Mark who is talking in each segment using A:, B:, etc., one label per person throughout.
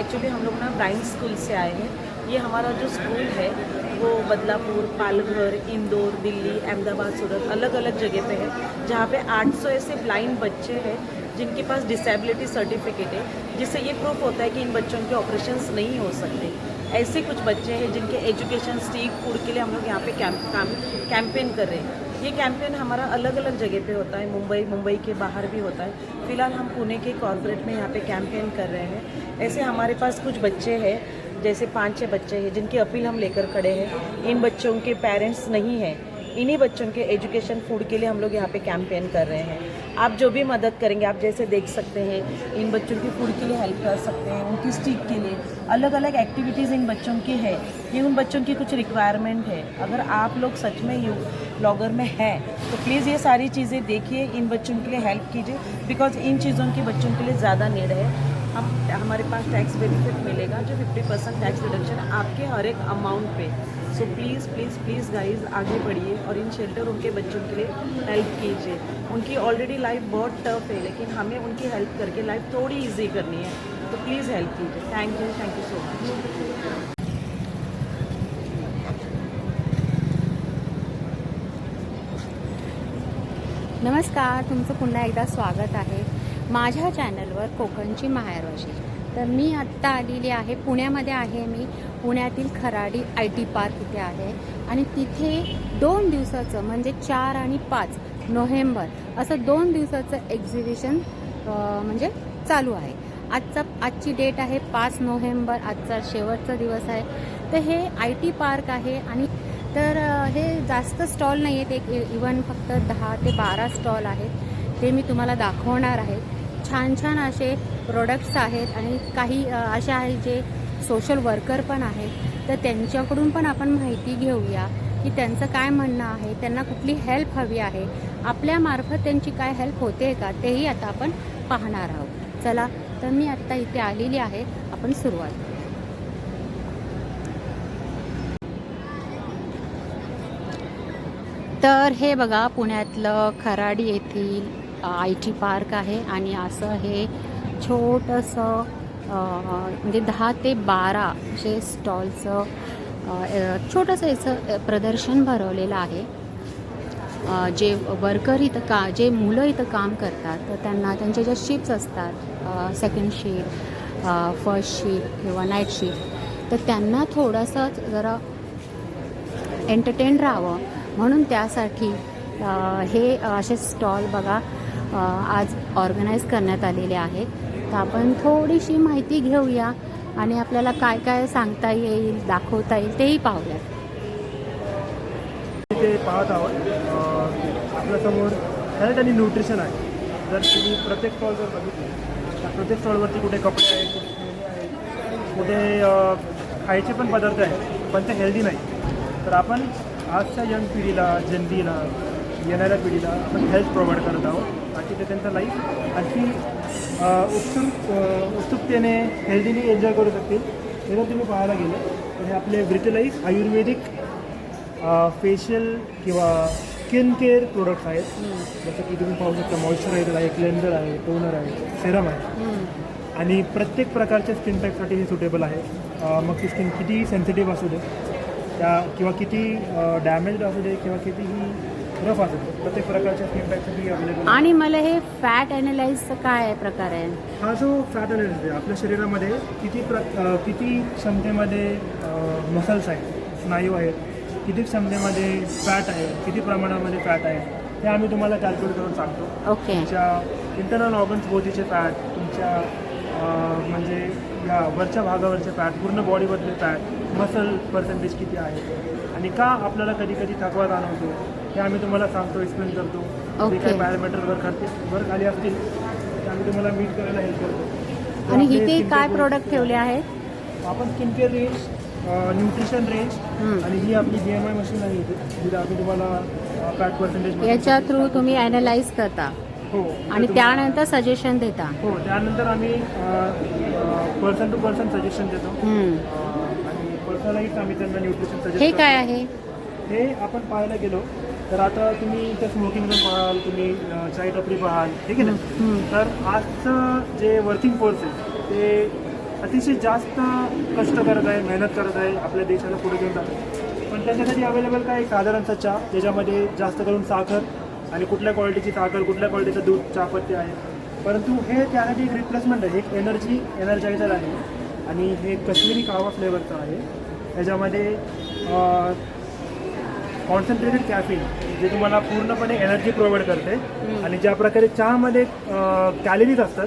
A: Actually हम लोग ना Bryan school से आए हैं। ये हमारा जो स्कूल है, वो बदलापुर, पालघर, इंदौर, दिल्ली, अहमदाबाद, सूरत अलग अलग जगह पे है, जहाँ पे 800 ऐसे ब्लाइंड बच्चे हैं, जिनके पास डिसेबिलिटी सर्टिफिकेट है, जिससे ये प्रूफ होता है कि इन बच्चों के ऑपरेशंस नहीं हो सकते। ऐसे कुछ बच्चे हैं जिनके एजुकेशन स्ट्रीट फ़ूड के लिए हम लोग यहाँ पे कैंप काम कैंपेन कर रहे हैं। ये कैंपेन हमारा अलग अलग जगह पे होता है, मुंबई मुंबई के बाहर भी होता है। फ़िलहाल हम पुणे के कॉर्पोरेट में यहाँ पे कैंपेन कर रहे हैं। ऐसे हमारे पास कुछ बच्चे हैं, जैसे पाँच छः बच्चे हैं, जिनकी अपील हम लेकर खड़े हैं। इन बच्चों के पेरेंट्स नहीं हैं। इन्हीं बच्चों के एजुकेशन फ़ूड के लिए हम लोग यहाँ पे कैंपेन कर रहे हैं। आप जो भी मदद करेंगे, आप जैसे देख सकते हैं, इन बच्चों की फ़ूड के लिए हेल्प कर सकते हैं, उनकी स्टिक के लिए। अलग अलग एक्टिविटीज़ इन बच्चों की है। ये उन बच्चों की कुछ रिक्वायरमेंट है। अगर आप लोग सच में यू ब्लॉगर में हैं तो प्लीज़ ये सारी चीज़ें देखिए, इन बच्चों के लिए हेल्प कीजिए बिकॉज़ इन चीज़ों की बच्चों के लिए ज़्यादा नीड है। हम, हमारे पास टैक्स बेनिफिट मिलेगा जो 50 परसेंट टैक्स रिडक्शन आपके हर एक amount pay. So please please please guys आगे बढ़िए और इन शेल्टर उनके बच्चों के लिए हेल्प कीजिए। उनकी ऑलरेडी लाइफ बहुत टफ है, लेकिन हमें उनकी हेल्प करके लाइफ थोड़ी ईजी करनी है। तो प्लीज़ हेल्प कीजिए। Thank you thank you so much
B: नमस्कार, तुमचं पुन्हा एकदा स्वागत आहे. माझ्या चॅनलवर कोकणची माहेरवाशी तर मी आत्ता आलेली आहे पुण्यामध्ये आहे मी. पुण्यातील खराडी आय टी पार्क इथे आहे. आणि तिथे दोन दिवसाचं म्हणजे चार आणि पाच नोव्हेंबर असं दोन दिवसाचं एक्झिबिशन म्हणजे चालू आहे. आजचा आजची डेट आहे पाच नोव्हेंबर आजचा शेवटचा दिवस आहे. तर हे आय टी पार्क आहे आणि तर हे जास्त स्टॉल नाही आहेत एक इवन फक्त दहा ते बारा स्टॉल आहेत. ते मी तुम्हाला दाखवणार आहे. छान छान असे प्रोडक्ट्स आहेत आणि काही असे आहेत जे सोशल वर्कर पण आहेत. तर त्यांच्याकडून पण आपण माहिती घेऊया की त्यांचं काय म्हणणं आहे त्यांना कुठली हेल्प हवी आहे. आपल्यामार्फत त्यांची काय हेल्प होते का तेही आता आपण पाहणार आहोत. चला तर मी आत्ता इथे आलेली आहे. आपण सुरुवात तर हे बघा पुण्यातलं खराडी येथील आय टी पार्क आहे आणि असं हे छोटंसं म्हणजे दहा ते बारा असे स्टॉलचं छोटंसं याचं प्रदर्शन भरवलेलं आहे. जे वर्कर इथं का जे मुलं इथं काम करतात तर त्यांना त्यांच्या ज्या शिफ्ट्स असतात सेकंड शिफ्ट फर्स्ट शिफ्ट किंवा नाईट शिफ्ट तर त्यांना थोडंसं जरा एंटरटेन राहावं. म्हणून त्यासाठी हे असे स्टॉल बघा आज ऑर्गनाईज करण्यात आलेले आहेत. तर आपण थोडीशी माहिती घेऊया आणि आपल्याला काय काय सांगता येईल दाखवता येईल तेही पाहूया
C: ते पाहत आहोत. आपल्यासमोर हेल्थ आणि न्यूट्रिशन आहे. जर तुम्ही प्रत्येक स्टॉल जर बघितले तर प्रत्येक स्टॉलवरती कुठे कपडे आहेत कुठे खायचे पण पदार्थ आहेत पण ते हेल्दी नाही. तर आपण आजच्या यंग पिढीला जनतेला येणाऱ्या पिढीला आपण हेल्थ प्रोव्हाइड करत आहोत. आणि ते त्यांचं लाईफ आणखी उत्सुक उत्सुकतेने हेल्दीने एन्जॉय करू शकतील. हे जर तुम्ही पाहायला गेलं तर हे आपले ब्रिटलाईज आयुर्वेदिक फेशियल किंवा स्किन केअर प्रोडक्ट्स आहेत. जसं की तुम्ही पाहू शकता मॉइश्चरायझर आहे क्लेन्झर आहे टोनर आहे सेरम आहे. आणि प्रत्येक प्रकारच्या स्किन टाईपसाठी हे सुटेबल आहे. मग ती स्किन किती सेन्सिटिव्ह असू दे त्या किंवा किती डॅमेज असू दे किंवा कितीही रफ असू दे प्रत्येक प्रकारच्या स्किन टाईपसाठी अवेलेबल
B: आणि मला हे फॅट ॲनालाइजचं काय प्रकार आहे?
C: हा जो फॅट अनालिसिस आहे आपल्या शरीरामध्ये किती प्र अ, किती क्षमतेमध्ये मसल्स आहेत स्नायू आहेत किती क्षमतेमध्ये फॅट आहे किती प्रमाणामध्ये फॅट आहे ते आम्ही तुम्हाला कॅल्क्युलेट करून सांगतो.
B: ओके
C: तुमच्या इंटरनल ऑर्गन्स भोवतीचे फॅट तुमच्या अ, म्हणजे या वरच्या भागावरचे फॅट पूर्ण बॉडीमधले फॅट मसल पर्सेंटेज किती आहे? आणि का आपल्याला कधी कधी थकवा जाणवतो? हे आम्ही तुम्हाला सांगतो एक्सप्लेन करतो. जे. काही पॅरामीटर वर खाते वर खाली असतील ते आम्ही तुम्हाला मीट करायला हेल्प करतो.
B: आणि इथे काय प्रोडक्ट ठेवले आहेत?
C: आपण skin care range nutrition range. आणि ही आपली बी एम आय मशीन आहे. जिथे आम्ही तुम्हाला फॅट पर्सेंटेज
B: याच्या थ्रू तुम्ही ॲनालाइज करता.
C: हो.
B: आणि त्यानंतर सजेशन देता.
C: हो. त्यानंतर आम्ही पर्सन टू पर्सन सजेशन देतो.
B: हम्म.
C: अं, आणि पर्सनलाइज आम्ही त्यांना न्यूट्रिशन
B: हे
C: सजेस्ट
B: काय आहे?
C: हे आपण पाहायला गेलो तर आता तुम्ही इथे स्मोकिंग रूम पाहाल तुम्ही चाय टपरी पाहाल ठीक आहे ना
B: हम्म.
C: तर आजचं जे वर्किंग फोर्स आहे ते अतिशय जास्त कष्ट करत आहे मेहनत करत आहे आपल्या देशाला पुढे घेऊन जात. आहे पण त्याच्यासाठी अवेलेबल काय? साधारणचा चहा त्याच्यामध्ये जास्त करून साखर आणि कुठल्या क्वालिटीची साखर कुठल्या क्वालिटीचं दूध चहापत्ती आहे. परंतु हे त्यासाठी एक रिप्लेसमेंट आहे. एक एनर्जी एनर्जायझर आहे. आणि हे कश्मीरी कावा फ्लेवरचं आहे. त्याच्यामध्ये कॉन्सन्ट्रेटेड कॅफिन जे तुम्हाला पूर्णपणे एनर्जी प्रोव्हाइड करते. आणि ज्या प्रकारे चहामध्ये कॅलरीज असतात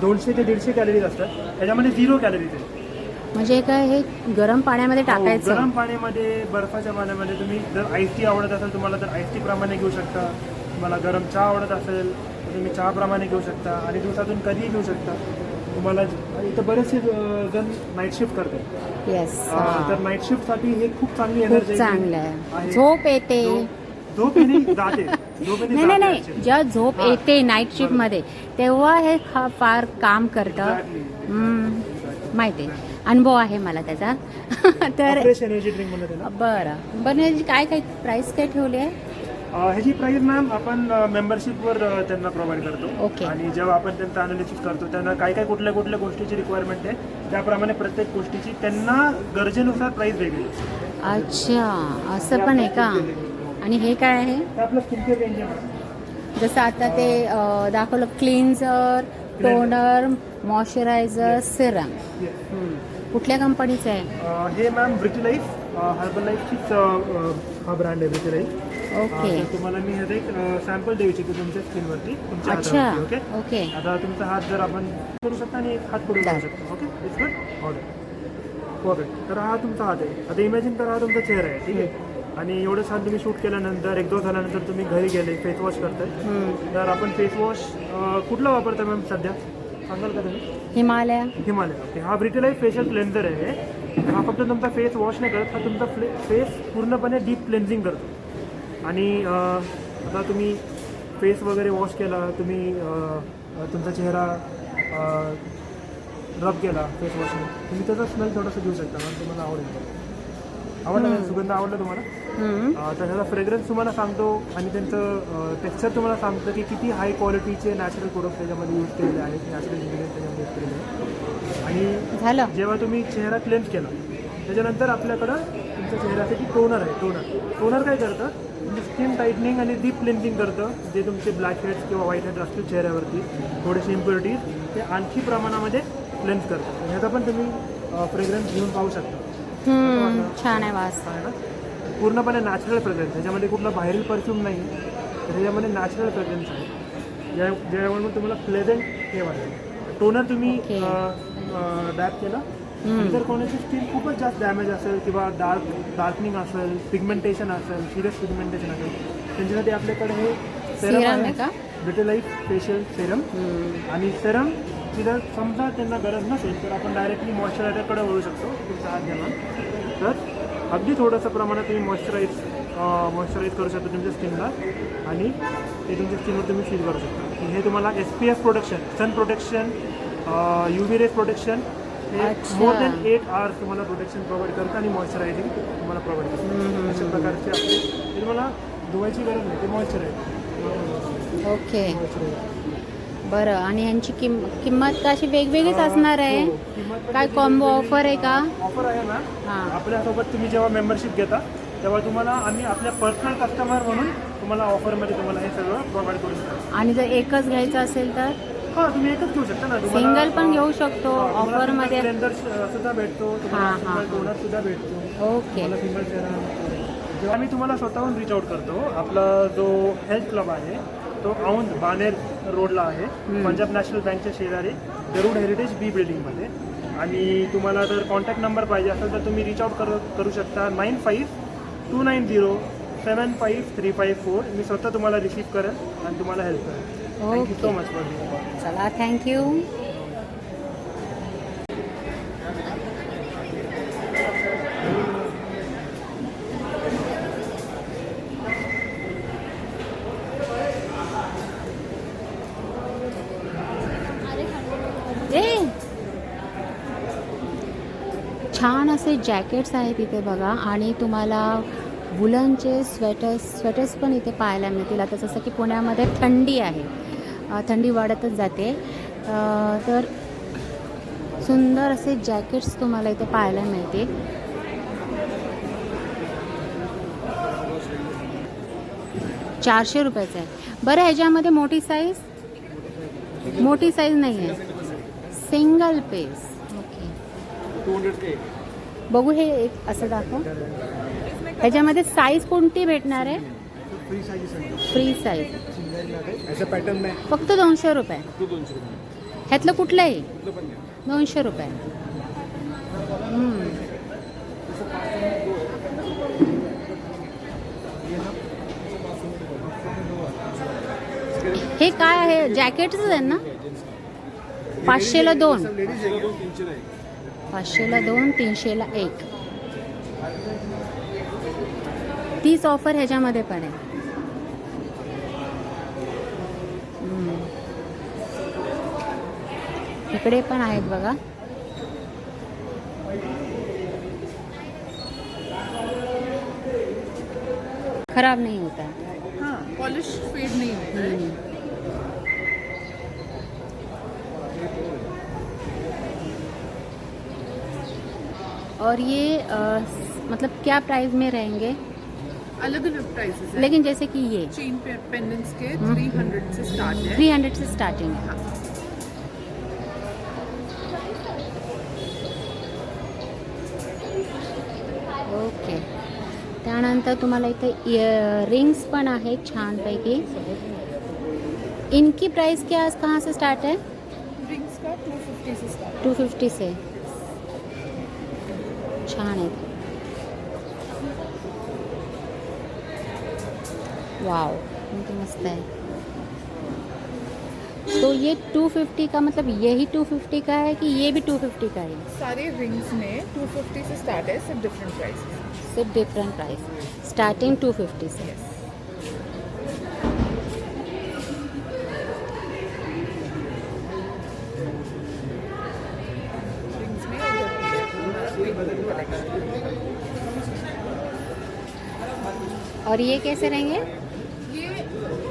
C: दोनशे ते दीडशे कॅलरीज असतात त्याच्यामध्ये झिरो कॅलरीज आहे
B: म्हणजे काय हे गरम पाण्यामध्ये
C: हो,
B: टाकायचं?
C: गरम पाण्यामध्ये बर्फाच्या पाण्यामध्ये तुम्ही जर आईस टी आवडत असेल तुम्हाला तर आईस टी प्रमाणे घेऊ शकता. तुम्हाला गरम चहा आवडत असेल तुम्ही चहाप्रमाणे घेऊ शकता आणि दिवसातून कधीही घेऊ शकता. तुम्हाला इथं बरेचसे जण नाईट शिफ्ट करतात.
B: येस
C: तर नाईट शिफ्टसाठी हे खूप चांगली एनर्जी
B: चांगलं आहे. झोप येते.
C: झोप- जाते.
B: नाही नाही नाही. जेव्हा झोप. येते नाईट शिफ्टमध्ये तेव्हा हे फार काम करतं. माहिती आहे. अनुभव आहे मला त्याचा. तर बरं. बरं याची काय काय प्राइस काय ठेवली आहे?
C: ह्याची प्राईस मॅम आपण मेंबरशिपवर त्यांना प्रोव्हाइड करतो. आणि जेव्हा आपण त्यांचं अनालिसिस करतो त्यांना काय काय कुठल्या कुठल्या गोष्टीची रिक्वायरमेंट आहे त्याप्रमाणे प्रत्येक गोष्टीची त्यांना गरजेनुसार प्राईस वेगळी.
B: अच्छा असं पण आहे का? आणि हे काय आहे?
C: आपलं रेंज.
B: जसं आता ते दाखवलं क्लिन्झर टोनर मॉइश्चरायझर सिरम. कुठल्या कंपनीचं आहे?
C: हे मॅम ब्रिटी लाईफ हर्बल लाईफचीच हा ब्रँड आहे लाईफ
B: ओके
C: तर तुम्हाला मी ह्याचा एक सॅम्पल देऊ इच्छितो तुमच्या स्किनवरती तुमच्या
B: अच्छा.
C: हातावरती ओके
B: ओके
C: आता तुमचा हात जर आपण करू शकता आणि एक हात
B: Done.
C: करू शकतो okay it's good order perfect तर हा तुमचा हात आहे. आता इमॅजिन करा हा तुमचा चेहरा आहे ठीक आहे? आणि एवढं छान तुम्ही शूट केल्यानंतर एक दोन झाल्यानंतर तुम्ही घरी गेले फेस वॉश करताय.
B: हम्म.
C: तर आपण फेस वॉश कुठला वापरताय मॅम सध्या? सांगाल का तुम्ही?
B: हिमालया.
C: हिमालय. ओके हा ब्रिटिलाईफ फेशियल क्लेन्झर आहे. हा फक्त तुमचा फेस वॉश नाही करत हा तुमचा फ्ले फेस पूर्णपणे डीप क्लेन्झिंग करतो. आणि आता तुम्ही फेस वगैरे वॉश केला तुम्ही तुमचा चेहरा रब केला फेस वॉशने तुम्ही त्याचा स्मेल थोडासा घेऊ शकता मॅम तुम्हाला आवडेल. आवडला? सुगंध आवडला तुम्हाला. अं, तर ह्याचा फ्रेग्रन्स तुम्हाला सांगतो आणि त्यांचं टेक्स्चर तुम्हाला सांगतं की किती हाय क्वालिटीचे नॅचरल प्रोडक्ट त्याच्यामध्ये यूज केलेले आहेत नॅचरल इन्ग्रेडियंट त्याच्यामध्ये यूज केलेले आहेत. आणि
B: झालं.
C: जेव्हा तुम्ही चेहरा क्लेन्स केला त्याच्यानंतर आपल्याकडं तुमच्या चेहऱ्यासाठी टोनर आहे टोनर टोनर काय करतं? म्हणजे स्किन टाईटनिंग आणि डीप क्लेन्झिंग करतं जे तुमचे ब्लॅक हेड्स किंवा व्हाईट हेड्स असतील चेहऱ्यावरती थोडेसे इम्प्युरिटीज ते आणखी प्रमाणामध्ये क्लेन्स करतं ह्याचा पण तुम्ही फ्रेग्रन्स घेऊन पाहू शकता.
B: छान आहे वास.
C: आहे पूर्णपणे नॅचरल फ्रेग्रन्स त्याच्यामध्ये कुठला बाहेरील परफ्यूम नाही. तर त्याच्यामध्ये नॅचरल फ्रेग्रन्स आहे. ज्या ज्यामुळे तुम्हाला प्लेझंट हे वाटेल. टोनर तुम्ही. डॅप केला. जर कोणाची स्किन खूपच जास्त डॅमेज असेल किंवा डार्क डार्कनिंग असेल पिगमेंटेशन असेल सिरियस पिगमेंटेशन असेल त्यांच्यासाठी आपल्याकडे हे
B: Serum आहे का?
C: Life facial serum. आणि सेरम जर समजा त्यांना गरज नसेल तर आपण डायरेक्टली मॉइश्चरायझरकडे वळू शकतो तुमचा हात घेऊन तर अगदी थोडंसं प्रमाणात तुम्ही मॉइश्चराईज मॉइश्चराईज करू शकता तुमच्या स्किनला आणि ते तुमच्या स्किनवर तुम्ही फील करू शकता. हे तुम्हाला S P F protection sun protection U V rays protection हे. मोर दॅन एट आवर्स तुम्हाला प्रोटेक्शन प्रोव्हाइड करतं आणि मॉइश्चरायझिंग तुम्हाला प्रोव्हाइड करतं. अशा प्रकारचे आपले ते तुम्हाला धुवायची गरज नाही ते मॉइश्चराईज
B: ओके बरं आणि यांची किम किंमत अशी वेगवेगळीच असणार आहे.
C: हो, पण
B: काय कॉम्बो ऑफर आहे का?
C: ऑफर आहे मॅम
B: हां.
C: आपल्यासोबत तुम्ही जेव्हा मेंबरशिप घेता तेव्हा तुम्हाला आम्ही आपल्या पर्सनल कस्टमर म्हणून तुम्हाला ऑफरमध्ये तुम्हाला हे सगळं प्रोव्हाइड करू शकतो.
B: आणि जर एकच घ्यायचं असेल तर?
C: हां तुम्ही एकच घेऊ शकता ना.
B: सिंगल पण घेऊ शकतो ऑफरमध्ये
C: सुद्धा भेटतो
B: हां, हां,
C: सुद्धा भेटतो.
B: ओके
C: सिंगल आम्ही तुम्हाला स्वतःहून रिच आउट करतो आपला जो हेल्थ क्लब आहे तो औंध बानेर रोडला आहे. पंजाब नॅशनल बँकच्या शेजारी गरुड हेरिटेज बी बिल्डिंगमध्ये आणि तुम्हाला जर कॉन्टॅक्ट नंबर पाहिजे असेल तर तुम्ही रिच आउट करू करू शकता nine five two nine zero seven five three five four मी स्वतः तुम्हाला रिसीव्ह करेन आणि तुम्हाला हेल्प करेन thank you so much for
B: चला थँक्यू छान असे जॅकेट्स आहेत इथे बघा. आणि तुम्हाला वुलनचे स्वेटर्स स्वेटर्स पण इथे पाहायला मिळतील. आता जसं की पुण्यामध्ये थंडी आहे. थंडी वाढतच जाते. तर सुंदर असे जॅकेट्स तुम्हाला इथे पाहायला मिळतील. चारशे रुपयाचं आहे. बरं ह्याच्यामध्ये मोठी साईज मोठी साईज नाही आहे. सिंगल पीस ओके बघू हे एक असं दाखव. ह्याच्यामध्ये साईज कोणती भेटणार आहे?
C: फ्री साईज
B: फक्त दोनशे रुपये. ह्यातलं कुठलंही
C: कुठलं
B: दोनशे रुपये. हे काय आहे? जॅकेटच आहे ना? पाचशेला दोन. पाचशेला दोन तीनशेला एक. तीच ऑफर ह्याच्यामध्ये पण आहे. इकडे पण आहेत बघा. खराब नहीं होता
D: पॉलिश फेड नहीं
B: और ये अ, मतलब क्या प्राइस में रहेंगे?
D: अलग अलग प्राइसेस है।
B: लेकिन जैसे कि ये।
D: चेन पेंडेंट्स के
B: हम्म।
D: थ्री हंड्रेड से स्टार्ट है।
B: थ्री हंड्रेड से स्टार्टिंग है। ओके त्यानंतर तुम्हाला इथे रिंग्स पण आहेत छानपैकी. इनकी प्राइस क्या कहाँ से स्टार्ट है?
D: रिंग्स का टू फिफ्टी से स्टार्ट
B: टू फिफ्टी से. छान है वाव तो मस्त है। तो ये 250 का मतलब यही 250 का है कि ये भी 250 का है?
D: सारे रिंग्स में टू फिफ्टी से स्टार्ट है सिर्फ़ डिफरेंट प्राइस
B: सिर्फ़ डिफरेंट प्राइस स्टार्टिंग 250 से।
D: रिंग्स कलेक्शन
B: और ये कैसे रहेंगे?
D: ये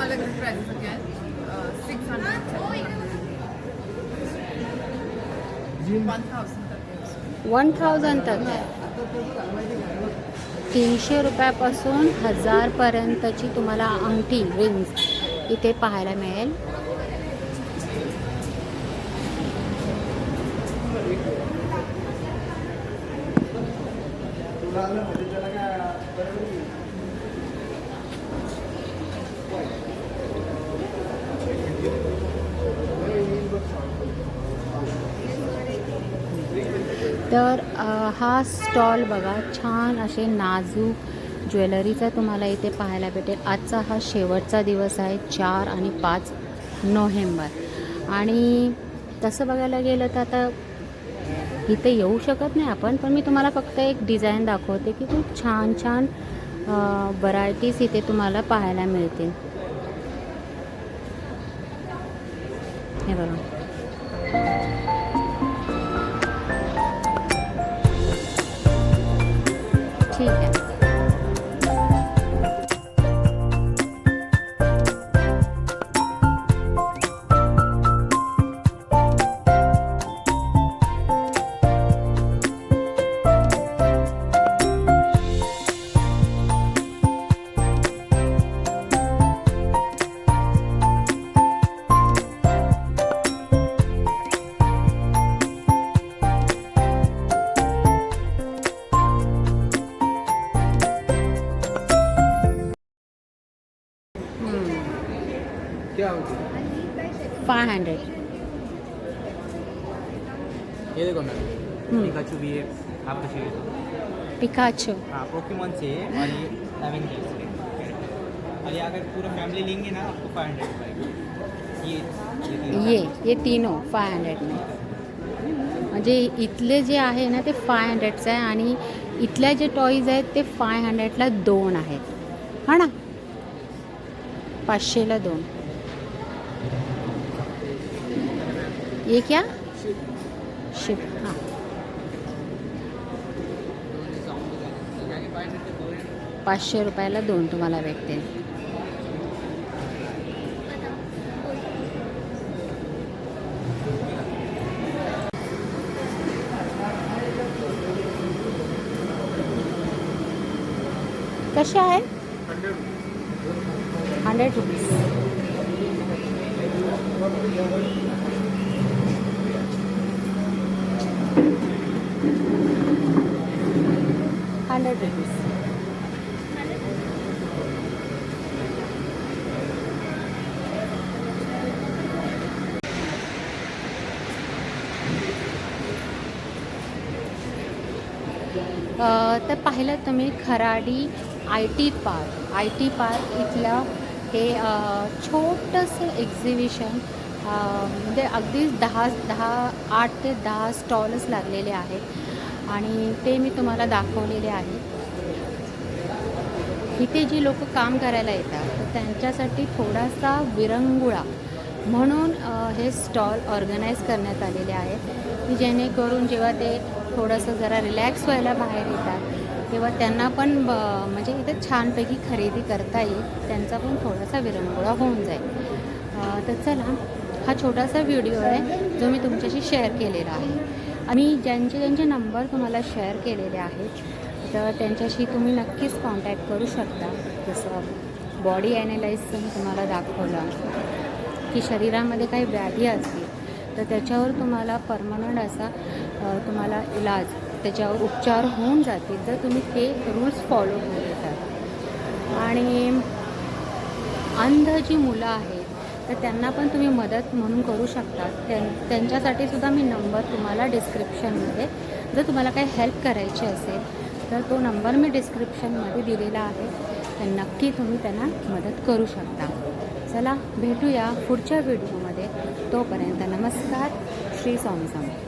D: अलग अलग प्राइसेस हैं। सिक्स हंड्रेड वन थाउज़ेंड तक उसमें।
B: वन थाउजंड तक। आहे तीनशे रुपयापासून हजारपर्यंतची तुम्हाला अंगठी रिंग्स इथे पाहायला मिळेल. तर हा स्टॉल बघा छान असे नाजूक ज्वेलरीचा तुम्हाला इथे पाहायला भेटेल. आजचा हा शेवटचा दिवस आहे चार आणि पाच नोव्हेंबर. आणि तसं बघायला गेलं तर आता इथे येऊ शकत नाही आपण पण मी तुम्हाला फक्त एक डिझाईन दाखवते की खूप छान छान व्हरायटीज इथे तुम्हाला पाहायला मिळतील. हे बघा. Five hundred.
E: ये देखो मैम
B: हम्म.
E: पिकाचू भी है आपको चाहिए तो
B: पिकाचो
E: हाँ पोकेमॉन से है और ये सेवन के से। और ये अगर पूरा फैमिली लेंगे ना आपको फाइव हंड्रेड ये ये तीनों।
B: फाय हंड्रेडने म्हणजे इथले जे आहे ना ते फाय हंड्रेडचं आहे आणि इथल्या जे टॉईज आहेत ते फाय हंड्रेडला दोन आहेत. हा ना? पाचशेला दोन. ये क्या? शिप हां। पाचशे रुपयाला दोन तुम्हाला भेटतील कशा आहे? Hundred rupees. तर पाहिलं तुम्ही Kharadi I T park. I T park इथलं हे छोटंसं एक्झिबिशन म्हणजे अगदीच दहा दहा आठ ते दहा स्टॉलच लागलेले आहेत. आणि ते मी तुम्हाला दाखवलेले आहे. इथे जी लोक काम करायला येतात तर त्यांच्यासाठी थोडासा विरंगुळा म्हणून हे स्टॉल ऑर्गनाईज करण्यात आलेले आहेत की जेणेकरून जेव्हा ते थोडंसं जरा रिलॅक्स व्हायला बाहेर येतात तेव्हा त्यांना पण ब म्हणजे इथं छानपैकी खरेदी करता येईल त्यांचा पण थोडासा विरंगुळा होऊन जाईल. तर चला हा छोटासा व्हिडिओ आहे जो मी तुमच्याशी शेअर केलेला आहे. आणि ज्यांचे ज्यांचे नंबर तुम्हाला शेअर केलेले आहेत तर त्यांच्याशी तुम्ही नक्कीच कॉन्टॅक्ट करू शकता. जसं बॉडी ॲनालाइजचं मी तुम्हाला दाखवलं. की शरीरामध्ये काही व्याधी असतील तर त्याच्यावर तुम्हाला परमनंट असा तुम्हाला इलाज त्याच्यावर उपचार होऊन जातील जर तुम्ही ते रूल्स फॉलो करतात आणि अंध जी मुलं आहेत तर त्यांना पण तुम्ही मदत म्हणून करू शकता. त्यां त्यांच्यासाठी सुद्धा मी नंबर तुम्हाला डिस्क्रिप्शनमध्ये जर तुम्हाला काही हेल्प करायची असेल तर तो नंबर मी डिस्क्रिप्शनमध्ये दिलेला आहे. तर नक्की तुम्ही त्यांना मदत करू शकता. चला भेटूया पुढच्या व्हिडिओमध्ये. तोपर्यंत नमस्कार श्री स्वामी स्वामी